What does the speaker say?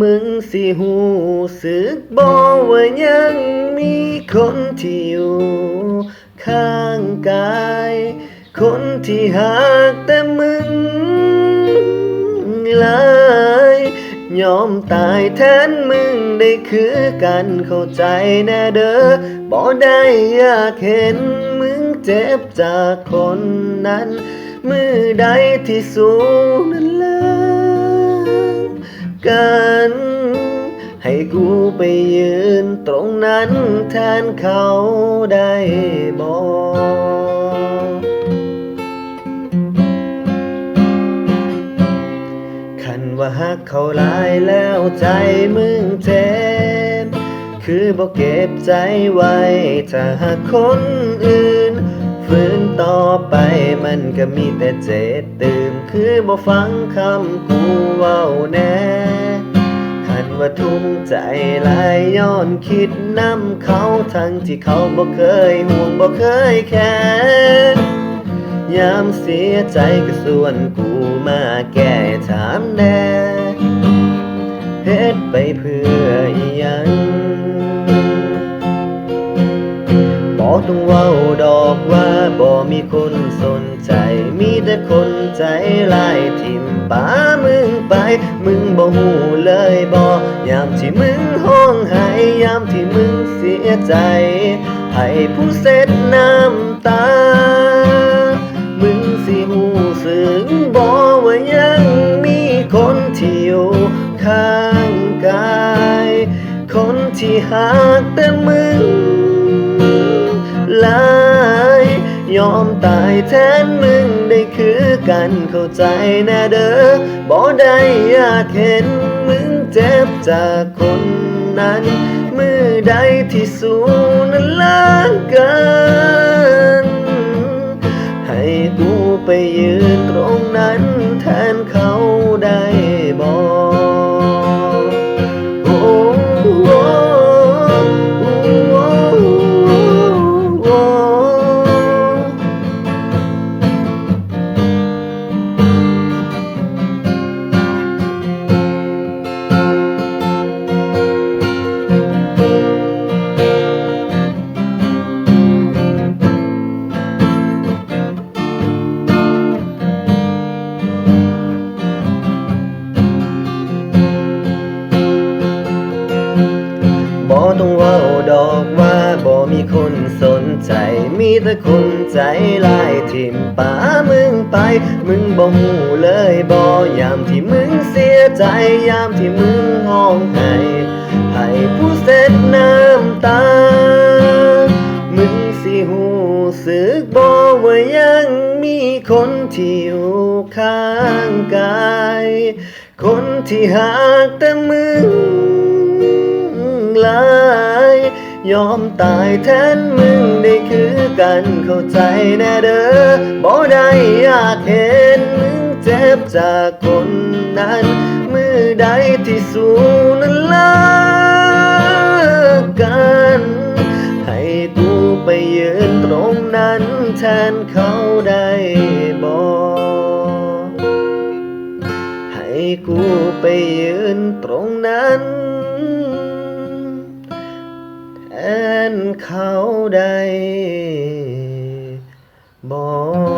มึงสิหูสึกบ่ว่ายังมีคนที่อยู่ข้างกาย คนที่หักแต่มึงหลายยอมตายแทนมึงได้คือกันเข้าใจแน่เด้อบ่ได้อยากเห็นมึงเจ็บจากคนนั้น มือใดที่สูงนั้นเลิก กัน ให้กูไปยืนตรงนั้นแทนเขาได้บอกคันว่าหักเขาลายแล้วใจมึงเจ็บ คือบอกเก็บใจไว้ ถ้าหากคนอื่นฝืนต่อไปมันก็มีแต่เจ็บตื่มคือบ่ฟังคำกูเว้าแน่ันว่าทุ่มใจหลายย้อนคิดนำเขาทั้งที่เขาบ่เคยห่วงบ่เคยแค่ยามเสียใจก็ส่วนกูมาแก้ถามแน่เฮ็ดไปเพื่ออีหยังบ่ต้องเว้าดอกว่าบ่มีคนสนใจ มีแต่คนใจลายทิมป้ามึง ไป มึงบ่ฮู้เลยบ่ยามที่มึงห้องไห้ยามที่มึงเสียใจให้ผู้เส็ดน้ำตา มึงสิหูสึกบ่ว่ายังมีคนที่อยู่ข้างกาย คนที่หักแต่มึงลาย ยอมตายแทนมึงได้คื อกันเข้าใจแน่เด้อบ่ได้อยากเห็นมึงเจ็บจากคนนั้น มือใดที่สูนั้นล้า มีคนสนใจ มีแต่คนใจลายทิมป้ามึงไป มึงบ่ฮู้เลยบ่ยามที่มึงเสียใจ ยามที่มึงห้องไห้ให้ผู้เส็ดน้ำตา มึงสิหูสึกบ่ว่ายังมีคนที่อยู่ข้างกาย คนที่หักแต่มึงหลาย ยอมตายแทนมึงได้คือกันเข้าใจแน่เด้อบ่ได้อยากเห็นมึงเจ็บจากคนนั้น มือใดที่สูนั้นลิกกัน ให้กูไปยืนตรงนั้นแทนเขาได้บอกให้กูไปยืนตรงนั้น นเขาได้บอก